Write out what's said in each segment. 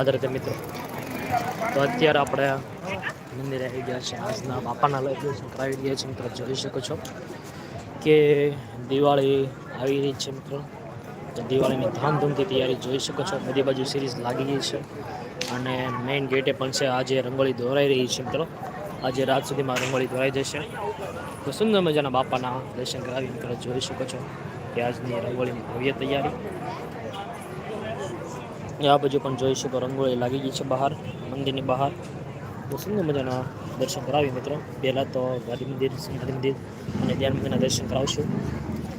આદરતે મિત્રો. તો અત્યારે આપણે મંદિરે આવી ગયા છે. આજના બાપાના લઈ દર્શન કરાવી ગયા છે મિત્રો. જોઈ શકો છો કે દિવાળી આવી રહી છે મિત્રો. તો દિવાળીની ધામધૂમથી તૈયારી જોઈ શકો છો. બધી બાજુ સિરીઝ લાગી ગઈ છે અને મેઇન ગેટે પણ છે. આજે રંગોળી દોરાઈ રહી છે મિત્રો. આજે રાત સુધીમાં રંગોળી દોરાઈ જશે. તો સુંદર મજાના બાપાના દર્શન કરાવી મિત્રો જોઈ શકો છો કે આજની રંગોળીની ભવ્ય તૈયારી. આ બાજુ પણ જોઈ શકો, રંગોળી લાગી ગઈ છે બહાર, મંદિરની બહાર. બહુ સુંદર મજાના દર્શન કરાવી મિત્રો. પહેલાં તો ગાંધી મંદિર ગાંધી મંદિર, અને ધ્યાન દર્શન કરાવશું.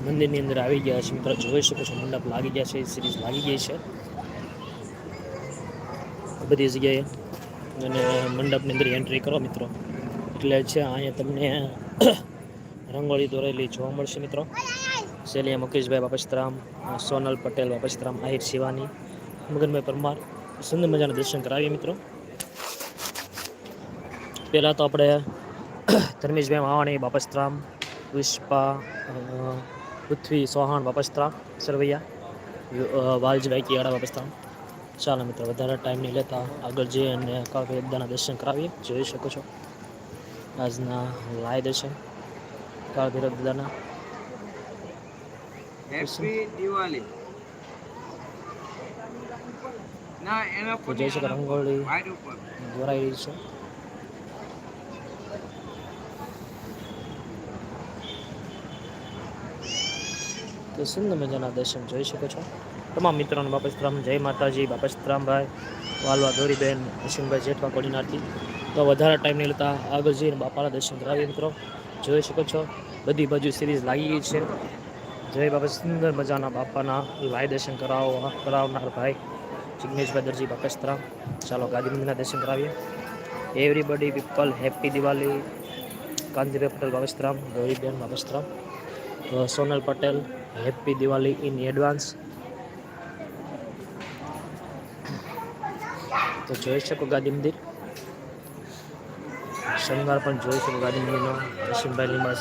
મંદિરની અંદર આવી ગયા છે મિત્રો, જોઈ શકો છો, મંડપ લાગી ગયા છે સિરીઝ લાગી ગઈ છે. બધી જગ્યાએ. અને મંડપની અંદર એન્ટ્રી કરો મિત્રો. એટલે છે, અહીંયા તમને રંગોળી દોરેલી જોવા મળશે મિત્રો. સેલિયા મુકેશભાઈ બાપસ્તરામ સોનલ પટેલ બાપસ્તરામ આહિર શિવાની. મગનભાઈ પરમાર સુંદર મજાના દર્શન કરાવીએ મિત્રો. પહેલાં તો આપણે ધર્મેશભાઈ માવાણી બાપસ્ત્રામ, પુષ્પા પૃથ્વી ચૌહાણ, બાપસ્ત્રામ, સરવૈયા વાલજીભાઈ કિયાડા બાપસ્ત્રામ. ચાલો મિત્રો, વધારે ટાઈમ નહીં લેતા, આગળ જઈએ અને કાકા એકદાના દર્શન કરાવીએ. જોઈ શકો છો, આજના લાય દર્શન કાળ ભૈરવ દાદાના. હેપી દિવાળી ના એના તો જોઈ શકો રંગોળી. દોરાઈ રહી છે. તો સુંદર મજાના દર્શન જોઈ શકો છો. તમામ મિત્રોને બાપસ્તરામ જય માતાજી બાપસ્તરામભાઈ વાલવા દોરીબેન અશ્વિનભાઈ જેઠવા કોડીનારથી. તો વધારે ટાઈમ નહીં લેતા આગળ જઈને બાપાના દર્શન કરાવી મિત્રો. જોઈ શકો છો બધી બાજુ સિરીઝ લાગી ગઈ છે. જય બાપા સુંદર મજાના બાપાના લાય દર્શન કરાવવા કરાવનાર ભાઈ. જિગ્નેશભાઈ દરજી બકસ્ત્રા ચાલો ગાંધી મંદિરના દર્શન કરાવીએ. Everybody people happy Diwali Kantibhai Patel બાપસ્તરામ Gauriben બાપસ્તરામ અ, Sonal Patel happy Diwali in advance તો જોઈ શકો ગાંધી મંદિર. શનિવાર પણ જોઈ શકો ગાંધી મંદિરનો. રસીમભાઈ એપ્રોન ન હોય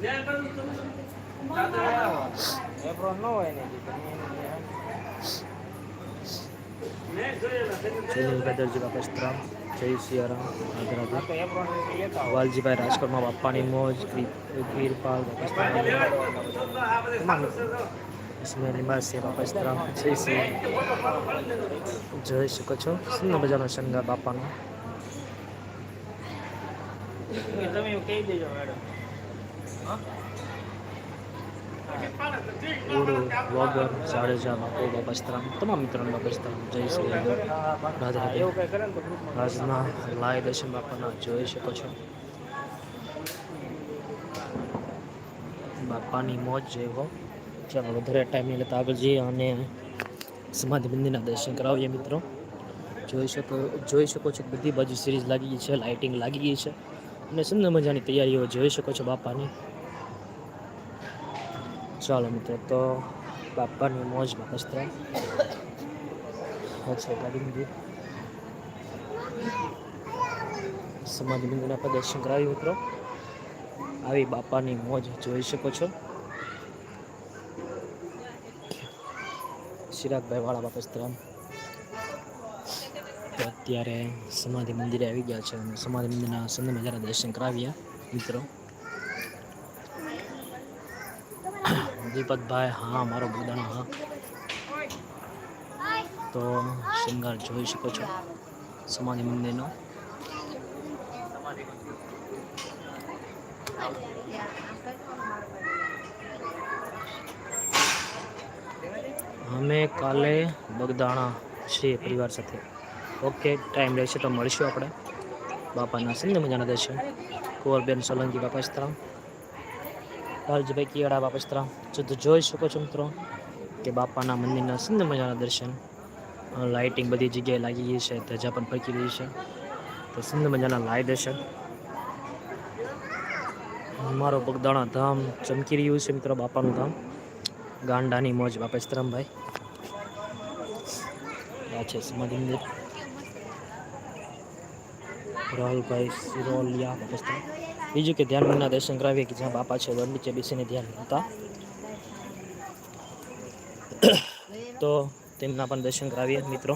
ને જયભાઈ દરજી બાપસ્તરામ જય વાલજીભાઈ રાજકોટમાં બાપાની મોજ. વીરપાલ ઇસ્માઇલ જય શ્રી જોઈ શકો છો? સુંદર મજાનો શણગાર બાપાનો તમે કહી દેજો, મેડમ. ઉડુ વગર જાડેજા બાપુ બાપસ્તરામ તમામ મિત્રોને બાપસ્તરામ જય શ્રી આજના લાય દર્શન બાપાના જોઈ શકો છો. બાપાની મોજ જેવો ચાલો, વધારે ટાઈમ નહીં લેતા. આગળ જઈએ અને સમાધિ મંદિરના દર્શન કરાવીએ મિત્રો. જોઈ શકો જોઈ શકો છો બધી બાજુ સિરીઝ લાગી ગઈ છે લાઇટિંગ લાગી ગઈ છે. અને સુંદર મજાની તૈયારીઓ જોઈ શકો છો બાપાની. ચાલો મિત્રો, તો બાપાની મોજ બાપસ્તરા છે ગાડી મંદિર. સમાધિ મંદિરના પર દર્શન કરાવી મિત્રો. આવી બાપાની મોજ જોઈ શકો છો. ચિરાગભાઈ વાળા બાપસ્તરામ અત્યારે સમાધિ મંદિરે આવી ગયા છે સમાધિ મંદિરના સુંદર જરા દર્શન કરાવ્યા મિત્રો. દીપકભાઈ હા મારો બગદાણો હા તો શૃંગાર જોઈ શકો છો સમાધિ મંદિરનો અમે કાલે બગદાણા છીએ પરિવાર સાથે ઓકે ટાઈમ રહેશે તો મળીશું આપણે બાપાના સુંદર મજાના દર્શન કુંવરબેન સોલંકી બાપાસ્તરામ લાલજીભાઈ કિયાડા બાપસ્ત્રા જો તો જોઈ શકો છો મિત્રો કે બાપાના મંદિરના સુંદર મજાના દર્શન. લાઇટિંગ બધી જગ્યાએ લાગી ગઈ છે, ધજા પણ ફરકી રહી છે. તો સુંદર મજાના લાય દર્શન. મારો બગદાણા ધામ ચમકી રહ્યું છે મિત્રો બાપાનું ધામ. ગાંડાની મોજ બાપેસ્તરામભાઈ આ છે સમાધિ મંદિર. રાહુલભાઈ સિરોલિયા બાપેસ્તરામ બીજું કે ધ્યાન મંદિરના દર્શન કરાવીએ કે જ્યાં બાપા છે વડ નીચે બેસીને ધ્યાન હતા તો તેમના પણ દર્શન કરાવીએ મિત્રો.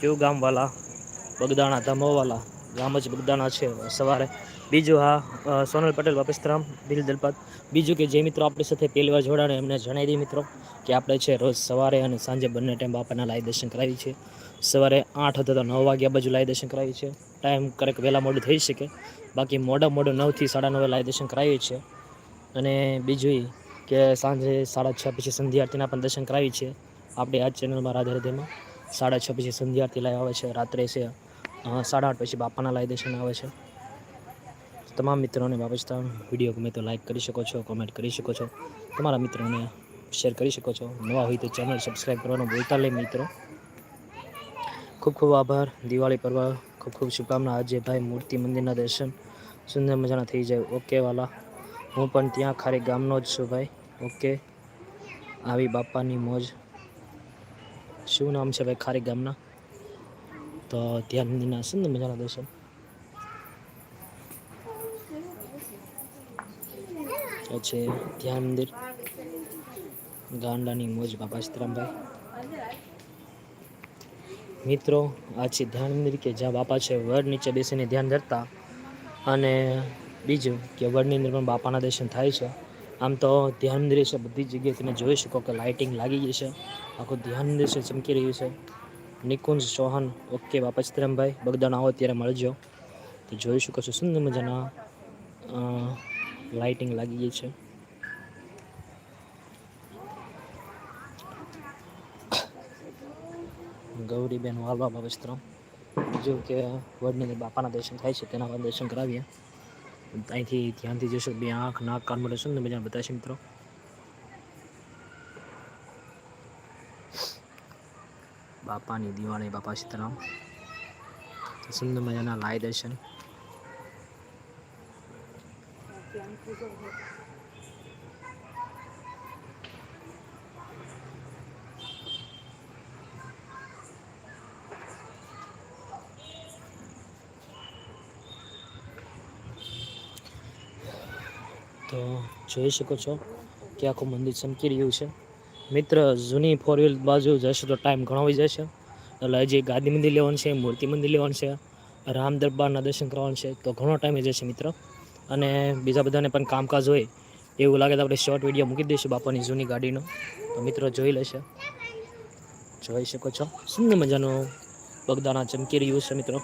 કેવું ગામવાલા? બગદાણા, ધમોવાલા. ગામ જ બગદાણા છે. સવારે બીજું હા સોનલ પટેલ વાપિસ્તરામ દિલ દલપત. બીજું કે જે મિત્રો આપણી સાથે પહેલી વાર જોડાણે એમને જણાવી દઈએ મિત્રો કે આપણે છે રોજ સવારે અને સાંજે બંને ટાઈમ બાપાના લાઈવ દર્શન કરાવી છે. સવારે આઠ અથવા તો નવ વાગ્યા બાજુ લાઈવ દર્શન કરાવી છે. ટાઈમ ક્યારેક વહેલા મોડું થઈ શકે. બાકી મોડા મોડું નવથી સાડા નવે લાઈવ દર્શન કરાવીએ છીએ. અને બીજું કે સાંજે સાડા છ પછી સંધ્યા આરતીના પણ દર્શન કરાવી છે આપણી આ ચેનલમાં રાધે હૃદયમાં સાડા છ પછી સંધ્યા આરતી લાઈવ આવે છે, રાત્રે છે સાડા આઠ પછી બાપાના લાઈવ દર્શન આવે છે. તમામ મિત્રોને બાબસ્તા વીડિયો ગમે તો લાઈક કરી શકો છો કોમેન્ટ કરી શકો છો. તમારા મિત્રોને શેર કરી શકો છો. નવા હોય તો ચેનલ સબસ્ક્રાઈબ કરવાનું બોલતા લે મિત્રો. ખૂબ ખૂબ આભાર. દિવાળી પર્વ, ખૂબ ખૂબ શુભકામના. આજે ભાઈ મૂર્તિ મંદિરના દર્શન સુંદર મજાના થઈ જાય. ઓકે વાલા. હું પણ ત્યાં ખાલી ગામનો જ છું ભાઈ. ઓકે. આવી બાપાની મોજ. શું નામ છે ભાઈ ખારી ગામના? તો ત્યાં મંદિરના સુંદર મજાના દર્શન. પછી ધ્યાન મંદિર. ગાંડાની મોજ બાપા સીતરામભાઈ મિત્રો, આ ધ્યાન મંદિર કે જ્યાં બાપા છે વડ નીચે બેસીને ધ્યાન ધરતા. અને બીજું કે વડની અંદર પણ બાપાના દર્શન થાય છે. આમ તો ધ્યાન મંદિર છે, બધી જગ્યાએ તમે જોઈ શકો કે લાઇટિંગ લાગી ગઈ છે. આખું ધ્યાન મંદિર છે, ચમકી રહ્યું છે. નિકુંજ ચૌહાણ, ઓકે, બાપા ચિત્રમભાઈ બગદાણ આવો ત્યારે મળજો. તો જોઈ શકો છો, સુંદર મજાના લાઇટિંગ લાગી ગઈ છે. ગૌરીબેન વાલવા બાબસ્ત્રમ બીજું કે વડની બાપાના દર્શન થાય છે, તેના દર્શન કરાવીએ. અહીંથી ધ્યાનથી જશો, બે આંખ, નાક, કાન મળે સુંદર મજાના બતાવશે મિત્રો. બાપાની દિવાળી બાપા સીતારામ સુંદર મજાના લાય દર્શન તો જોઈ શકો છો કે આખું મંદિર ચમકી રહ્યું છે. મિત્ર, જૂની ફોર વ્હીલ બાજુ જશે તો ટાઈમ ઘણો હોઈ જશે. એટલે હજી ગાદી મંદિર લેવાનું છે, મૂર્તિ મંદિર લેવાનું છે, રામ દરબારના દર્શન કરવાનું છે, તો ઘણો ટાઈમ જશે મિત્ર. અને બીજા બધાને પણ કામકાજ હોય એવું લાગે તો આપણે શોર્ટ વીડિયો મૂકી દઈશું બાપાની જૂની ગાડીનો. તો મિત્રો જોઈ લેશે. જોઈ શકો છો. સુંદર મજાનું બગદાણા ચમકી રહ્યું છે મિત્રો.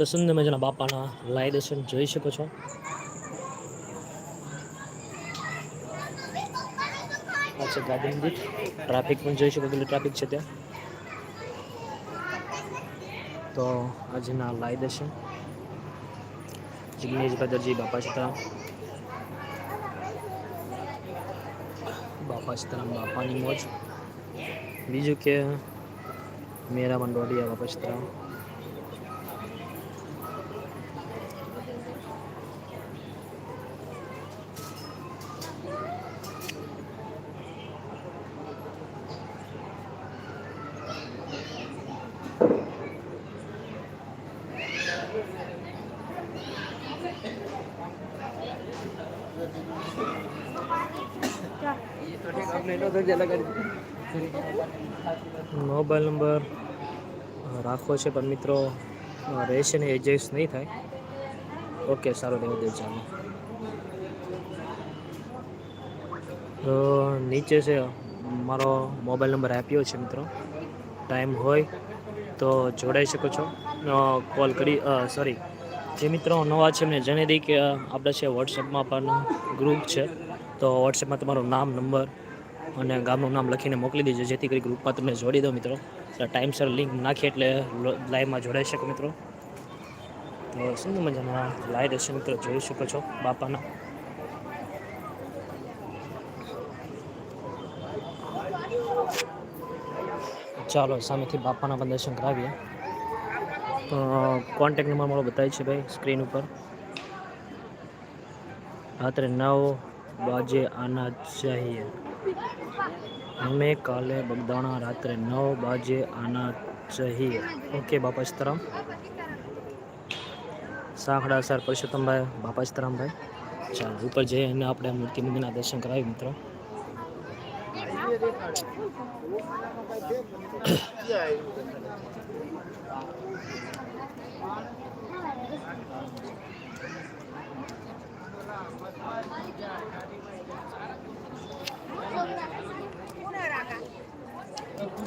તો સુંદર મજાના બાપાના લાય દર્શન જોઈ શકો છો. આ છે ગાંધી ટ્રાફિક પણ જોઈ શકો કેટલી ટ્રાફિક છે ત્યાં. તો આજના લાય દર્શન. જિગ્નેશ ભાદરજી, બાપા સીતારામ. બાપા સીતારામ, બાપાની મોજ. બીજું કે, મેરા મંડોડિયા, બાપા સીતારામ. મોબાઈલ નંબર રાખવો છે પણ મિત્રો, રહેશે ને એડજસ્ટ નહીં થાય. ઓકે, સારું, રહેવું દે, ચાલો. તો નીચે છે મારો મોબાઈલ નંબર આપ્યો છે મિત્રો. ટાઈમ હોય તો જોડાઈ શકો છો. કોલ કરી સોરી જે મિત્રો નવા છે એમને જણાવી દઈ કે આપણે છે વોટ્સએપમાં પણ ગ્રુપ છે. તો વોટ્સએપમાં તમારું નામ, નંબર અને ગામનું નામ લખીને મોકલી દેજો, જેથી કરી ગ્રુપમાં તમને જોડી દો મિત્રો. ટાઈમસર લિંક નાખીએ એટલે લાઈવમાં જોડાઈ શકો મિત્રો. તો શું મજાના લાઈવ દર્શન મિત્રો, જોઈ શકો છો બાપાના. ચાલો, સામેથી બાપાના પણ દર્શન કરાવીએ. કોન્ટેક નંબર મારો બતાવી છે ભાઈ સ્ક્રીન ઉપર. રાત્રે નવ બાજે આના ચાહીએ. हमें काले बगदाना रात्र नौ बजे आना चाहिए ओके बापा सीताराम साखड़ा सर परषोत्तम भाई बापा सीताराम भाई चल ऊपर जाइए अपने मूर्ति मंदिर दर्शन कराए मित्रों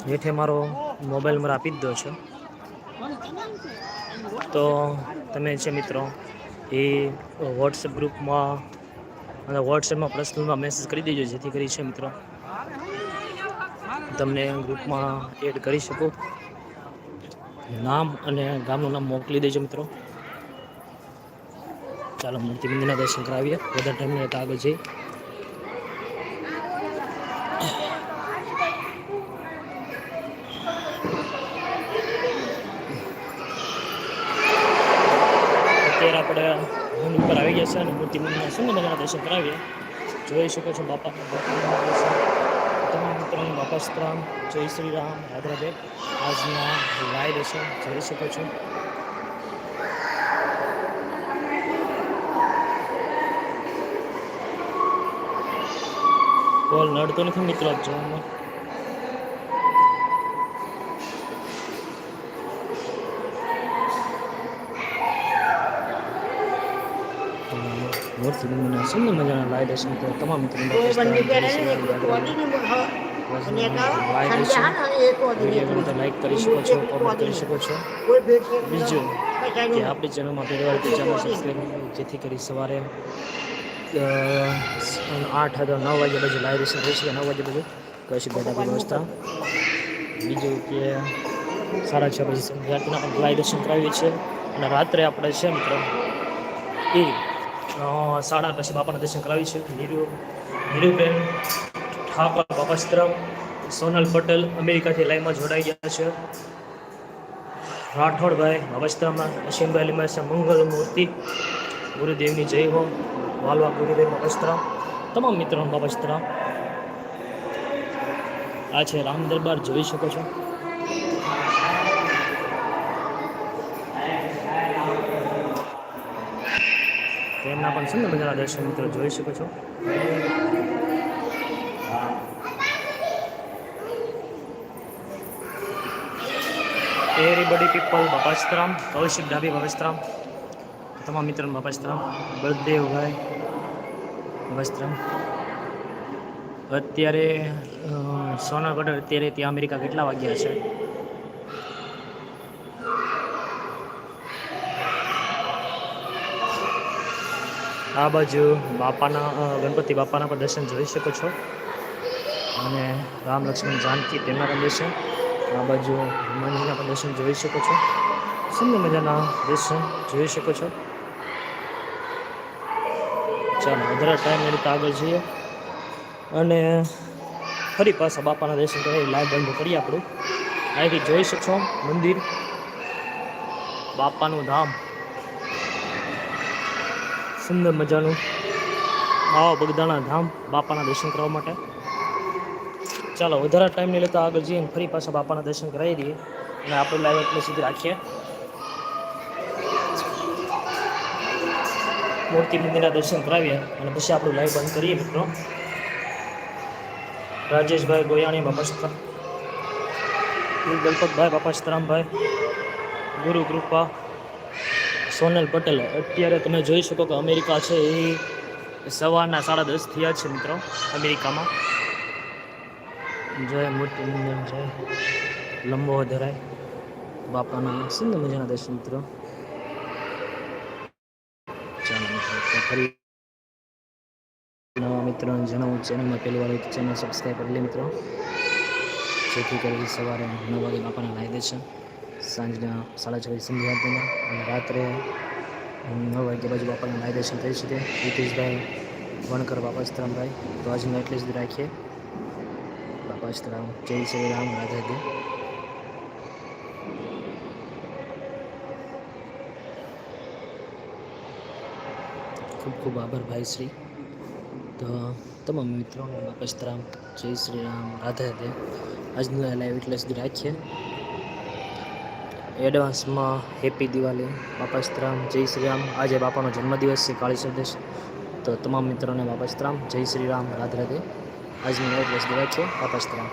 હેઠે મારો મોબાઈલ નંબર આપી દીધો છે. તો તમે છે મિત્રો એ વોટ્સએપ ગ્રુપમાં, અને વોટ્સએપમાં પર્સનલમાં મેસેજ કરી દેજો જેથી કરી છે મિત્રો. તમને ગ્રુપમાં એડ કરી શકો. નામ અને ગામનું નામ મોકલી દેજો મિત્રો. ચાલો મૂર્તિ મંદિરના દર્શન કરાવીએ. વધારે ટાઈમ આગળ જઈ અત્યારે આપણે મૂન ઉપર આવી ગયા છે અને મૂર્તિ મૂનના સુંદર મજાના દર્શન કરાવીએ. જોઈ શકો છો બાપાના તમામ મિત્રોને બાપા સ્ત્રામ. જય શ્રી રામ. રાધે આજના લાઈવ દર્શન જોઈ શકો છો. કોલ નડતો નથી મિત્રો. જોવામાં મૂર્તિ મંદિરના સુંદર મજાના લાઈવ દર્શન તો તમામ રાધે લાઈક કરી શકો છો કોમેન્ટ કરી શકો છો. બીજું કે આપણી ચેનલમાં પહેલીવાર ચેનલ સબસ્ક્રાઈબ જેથી કરી સવારે આઠ અથવા નવ વાગ્યા પછી લાઈવ દર્શન રહેશે નવ વાગ્યા પછી કશી બેઠા વ્યવસ્થા. બીજું કે સાડા છ પછી સંધ્યાર્થીના પણ લાઈવ દર્શન કરાવીએ છીએ. અને રાત્રે આપણે છે મિત્રો એ સાડા આઠ પછી બાપાના દર્શન કરાવી છે. નીરુ, નીરુબેન, ઠાકોર બાપાસ્ત્રમ સોનલ પટેલ અમેરિકાથી લાઈવમાં જોડાઈ ગયા છે. રાઠોડભાઈ બાબાસ્ત્રામાં અસીમભાઈ લીમાસા મંગલ મૂર્તિ, ગુરુદેવની જય હો, વાલવા ગુરુદેવ અવસ્થા તમામ મિત્રો અવસ્થા આ છે રામ દરબાર, જોઈ શકો છો. તેમના પણ સુંદર મજાના દર્શન મિત્રો, જોઈ શકો છો. એવરીબડી પીપલ બાપાસ્તરામ કૌશિક ડાબી બાપાસ્તરામ તમામ મિત્રો બાપાસ્તરામ બળદેવભાઈ બાપાસ્તરામ અત્યારે સોના ગઢ અત્યારે ત્યાં અમેરિકા કેટલા વાગ્યા છે? આ બાજુ બાપાના ગણપતિ બાપાના પણ દર્શન જોઈ શકો છો. અને રામ લક્ષ્મણ જાનકી તેમના પણ દર્શન. આ બાજુ હનુમાનજીના પણ દર્શન જોઈ શકો છો. સુંદર મજાના દર્શન જોઈ શકો છો. ચાલો, વધારે ટાઈમ રીતે આગળ જઈએ. અને ફરી પાછા બાપાના દર્શન કરી લાઈવ બંધ કરીએ આપણું. અહીંથી જોઈ શકશો મંદિર. બાપાનું ધામ. સુંદર મજાનું આવા બગદાણા ધામ બાપાના દર્શન કરવા માટે. ચાલો, વધારે ટાઈમ નહીં લેતા આગળ જઈએ ફરી પાછા બાપાના દર્શન કરાવી દઈએ અને આપણે લાઈવ એટલે સુધી રાખીએ. મૂર્તિ મંદિરના દર્શન કરાવીએ અને પછી આપણું લાઈવ બંધ કરીએ મિત્રો. રાજેશભાઈ ગોયાણી બાપા દલપતભાઈ બાપા સીતારામભાઈ, ગુરુ કૃપા સોનલ પટેલ, અત્યારે તમે જોઈ શકો કે અમેરિકા છે એ સવારના સાડા દસ થયા છે મિત્રો, અમેરિકામાં. જય મૂર્તિ મંદિર, જય. લંબો ધરાય. બાપાના સુંદર મજાના દર્શન મિત્રો? ફરી નવા મિત્રોને જણાવું ચેનલમાં પહેલી વાર ચેનલ સબસ્ક્રાઈબ કરી લે મિત્રો. જેથી કરી સવારે નવ વાગે બાપાના લાવી દર્શન સાંજના સાડા છ વાગે સંધ્યાના અને રાત્રે નવ વાગ્યા બાજુ બાપાના લાવી થઈ શકે હિતેશભાઈ, વણકર બાપા સીતરામભાઈ તો આજનું એટલે જ રાખીએ. બાપા સીતરામ જય શ્રી રામ, રાધે રાધે. ખૂબ ખૂબ આભાર ભાઈ શ્રી. તો તમામ મિત્રો બાપા સીતરામ જય શ્રી રામ, રાધે રાધે. આજનું લાઈવ એટલે સુધી રાખીએ. એડવાન્સમાં હેપી દિવાળી. બાપા સીતરામ જય શ્રી રામ. આજે બાપાનો જન્મદિવસ છે, કાળી સંદેશ. તો તમામ મિત્રોને બાપસ્તરામ જય શ્રી રામ. રાધે રાધે. આજની એક દિવસ દેવા છે બાપસ્તરામ